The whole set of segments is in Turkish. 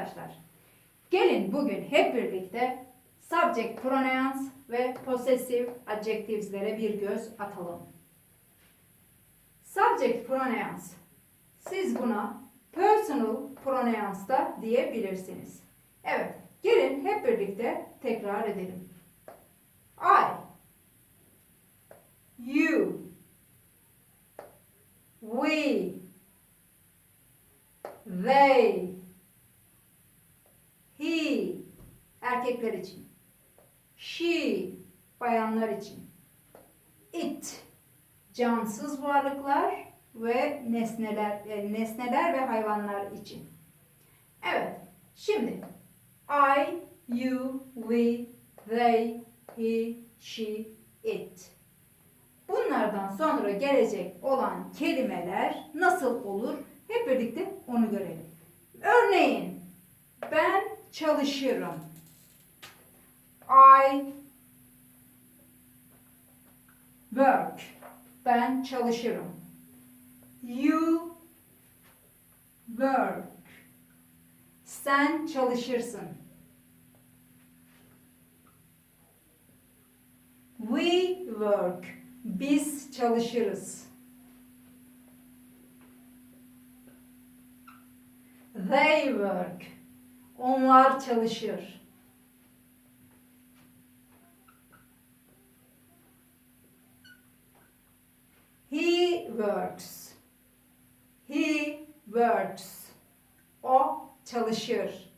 Arkadaşlar gelin bugün hep birlikte subject pronouns ve possessive adjectives'lere bir göz atalım. Subject pronouns siz buna personal pronouns da diyebilirsiniz. Evet gelin hep birlikte tekrar edelim. I you we they he erkekler için she bayanlar için it cansız varlıklar ve nesneler e, nesneler ve hayvanlar için. Evet. Şimdi I, you, we, they, he, she, it. Bunlardan sonra gelecek olan kelimeler nasıl olur? Hep birlikte onu görelim. Örneğin ben çalışırım. I work. Ben çalışırım. You work. Sen çalışırsın. We work. Biz çalışırız. They work. Onlar çalışır. He works. He works. O çalışır.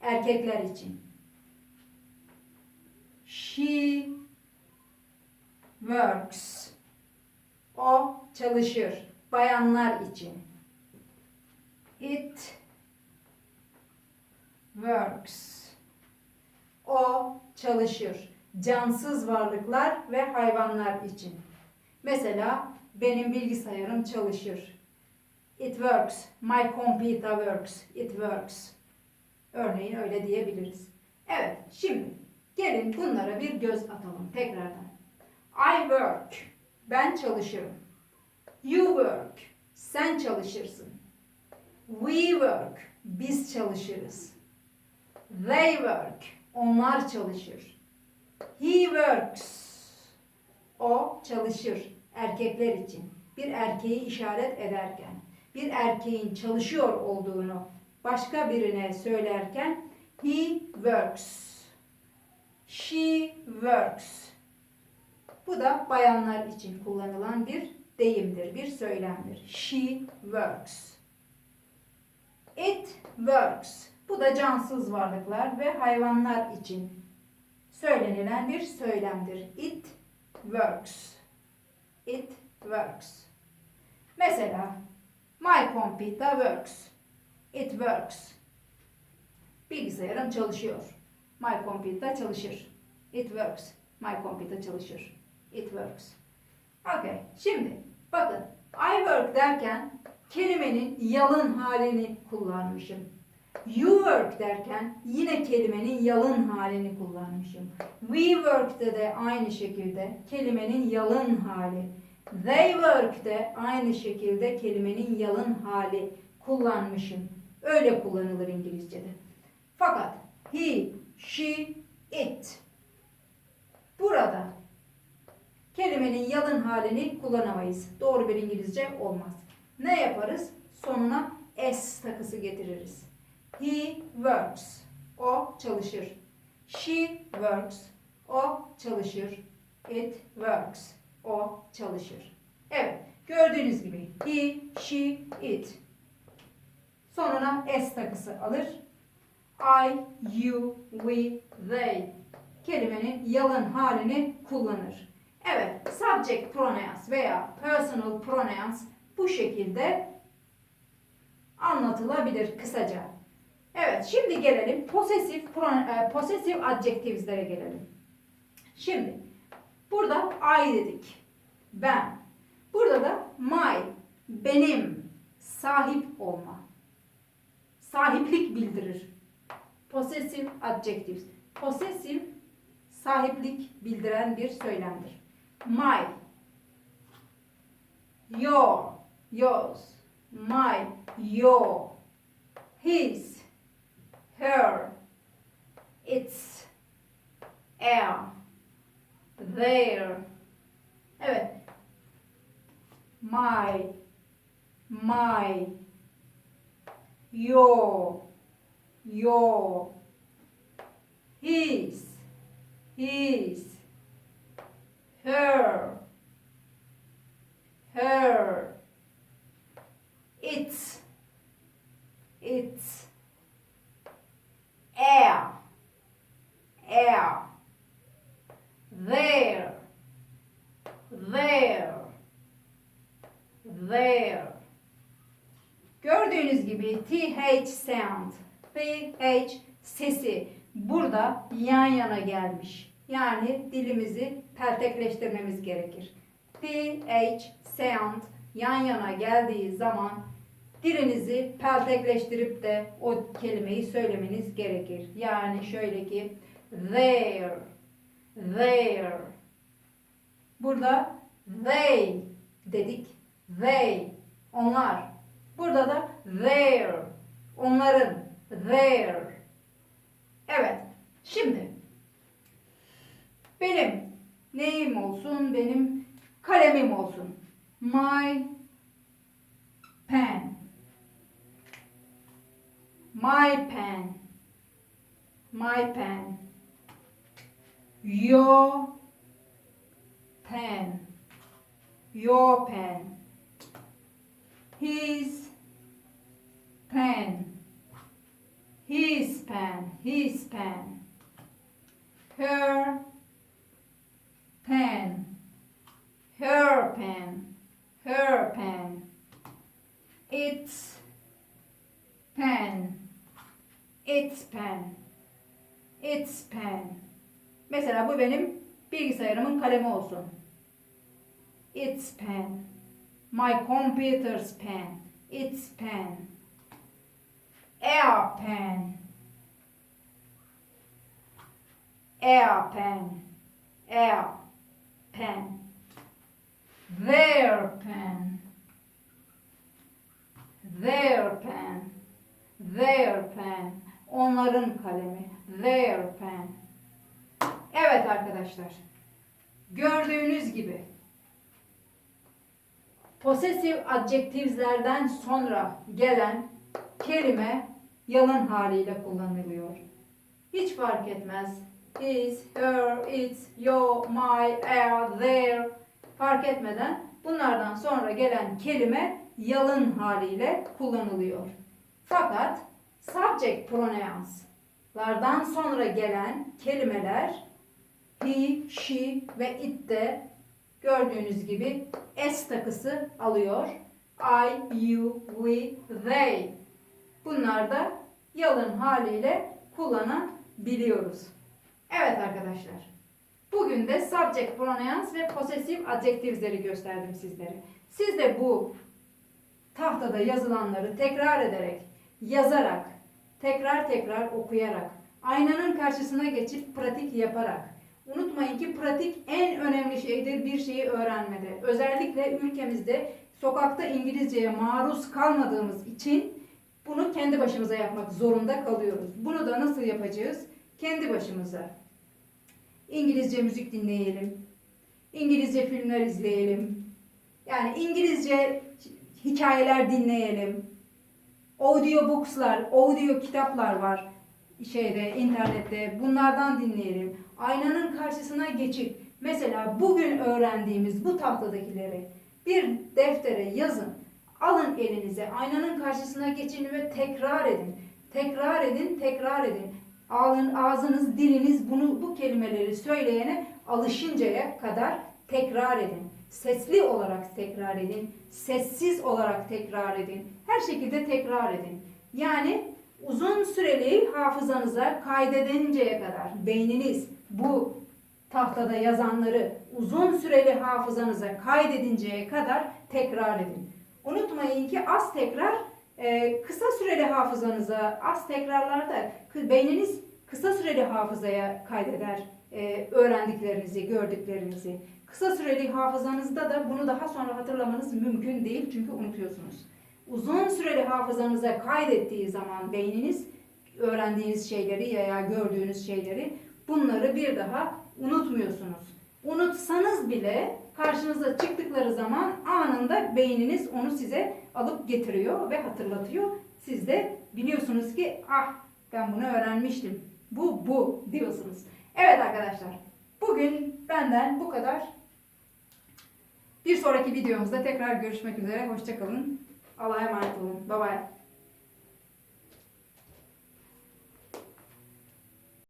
Erkekler için. She works. O çalışır. Bayanlar için. It works. O çalışır. Cansız varlıklar ve hayvanlar için. Mesela benim bilgisayarım çalışır. It works. My computer works. It works. Örneğin öyle diyebiliriz. Evet, şimdi gelin bunlara bir göz atalım tekrardan. I work. Ben çalışırım. You work. Sen çalışırsın. We work. Biz çalışırız. They work. Onlar çalışır. He works. O çalışır. Erkekler için. Bir erkeği işaret ederken, bir erkeğin çalışıyor olduğunu başka birine söylerken he works. She works. Bu da bayanlar için kullanılan bir deyimdir, bir söylemdir. She works. It works. Bu da cansız varlıklar ve hayvanlar için söylenilen bir söylemdir. It works. It works. Mesela my computer works. It works. Bilgisayarım çalışıyor. My computer çalışır. It works. My computer çalışır. It works. Okay. Şimdi bakın I work derken kelimenin yalın halini kullanmışım. You work derken yine kelimenin yalın halini kullanmışım. We work'te de aynı şekilde kelimenin yalın hali. They work de aynı şekilde kelimenin yalın hali kullanmışım. Öyle kullanılır İngilizce'de. Fakat he, she, it burada kelimenin yalın halini kullanamayız. Doğru bir İngilizce olmaz. Ne yaparız? Sonuna s takısı getiririz. He works. O çalışır. She works. O çalışır. It works. O çalışır. Evet. Gördüğünüz gibi he, she, it. Sonuna s takısı alır. I, you, we, they kelimenin yalın halini kullanır. Evet, subject pronouns veya personal pronouns bu şekilde anlatılabilir kısaca. Evet, şimdi gelelim pron- e, possessive adjectives'lere gelelim. Şimdi burada I dedik. Ben. Burada da my, benim, sahip olma. Sahiplik bildirir. Possessive adjectives. Possessive sahiplik bildiren bir söylemdir. My, your, yours, my, your, his, her, its, air, their. Evet. My, my, your, your, his, his, her, her, its, its, air, air, their, their, their. Gördüğünüz gibi TH sound, TH sesi burada yan yana gelmiş. Yani dilimizi peltekleştirmemiz gerekir. TH sound yan yana geldiği zaman dilinizi peltekleştirip de o kelimeyi söylemeniz gerekir. Yani şöyle ki there, there. Burada they dedik. They, onlar. Burada da their, onların, their. Evet, şimdi benim neyim olsun, benim kalemim olsun. My pen. My pen. My pen. Your pen. Your pen. His pen. His pen. His pen. Her pen. Her pen. Her pen. Its pen. Its pen. Its pen. Mesela bu benim bilgisayarımın kalemi olsun. Its pen. My computer's pen. Its pen. Air pen. Air pen. Air pen. Their pen. Their pen. Their pen. Onların kalemi. Their pen. Evet arkadaşlar. Gördüğünüz gibi possessive adjectives'lerden sonra gelen kelime yalın haliyle kullanılıyor. Hiç fark etmez. His, her, its, your, my, our, their fark etmeden bunlardan sonra gelen kelime yalın haliyle kullanılıyor. Fakat subject pronouns'lardan sonra gelen kelimeler he, she ve it de gördüğünüz gibi s takısı alıyor. I, you, we, they. Bunlar da yalın haliyle kullanabiliyoruz. Evet arkadaşlar. Bugün de subject pronouns ve possessive adjectives'leri gösterdim sizlere. Siz de bu tahtada yazılanları tekrar ederek, yazarak, tekrar tekrar okuyarak, aynanın karşısına geçip pratik yaparak, Unutmayın ki pratik en önemli şeydir bir şeyi öğrenmede. Özellikle ülkemizde sokakta İngilizceye maruz kalmadığımız için bunu kendi başımıza yapmak zorunda kalıyoruz. Bunu da nasıl yapacağız? Kendi başımıza. İngilizce müzik dinleyelim. İngilizce filmler izleyelim. Yani İngilizce hikayeler dinleyelim. Audiobooks'lar, audio kitaplar var şeyde internette. Bunlardan dinleyelim. Aynanın karşısına geçip mesela bugün öğrendiğimiz bu tahtadakileri bir deftere yazın. Alın elinize, aynanın karşısına geçin ve tekrar edin. Tekrar edin, tekrar edin. Alın ağzınız, diliniz bunu bu kelimeleri söyleyene alışıncaya kadar tekrar edin. Sesli olarak tekrar edin, sessiz olarak tekrar edin. Her şekilde tekrar edin. Yani uzun süreli hafızanıza kaydedinceye kadar beyniniz bu tahtada yazanları uzun süreli hafızanıza kaydedinceye kadar tekrar edin. Unutmayın ki az tekrar e, kısa süreli hafızanıza, az tekrarlarda beyniniz kısa süreli hafızaya kaydeder e, öğrendiklerinizi, gördüklerinizi. Kısa süreli hafızanızda da bunu daha sonra hatırlamanız mümkün değil çünkü unutuyorsunuz. Uzun süreli hafızanıza kaydettiği zaman beyniniz öğrendiğiniz şeyleri veya gördüğünüz şeyleri bunları bir daha unutmuyorsunuz. Unutsanız bile karşınıza çıktıkları zaman anında beyniniz onu size alıp getiriyor ve hatırlatıyor. Siz de biliyorsunuz ki ah ben bunu öğrenmiştim. Bu bu diyorsunuz. Evet arkadaşlar. Bugün benden bu kadar. Bir sonraki videomuzda tekrar görüşmek üzere. Hoşçakalın. Allah'a emanet olun. Bye bye.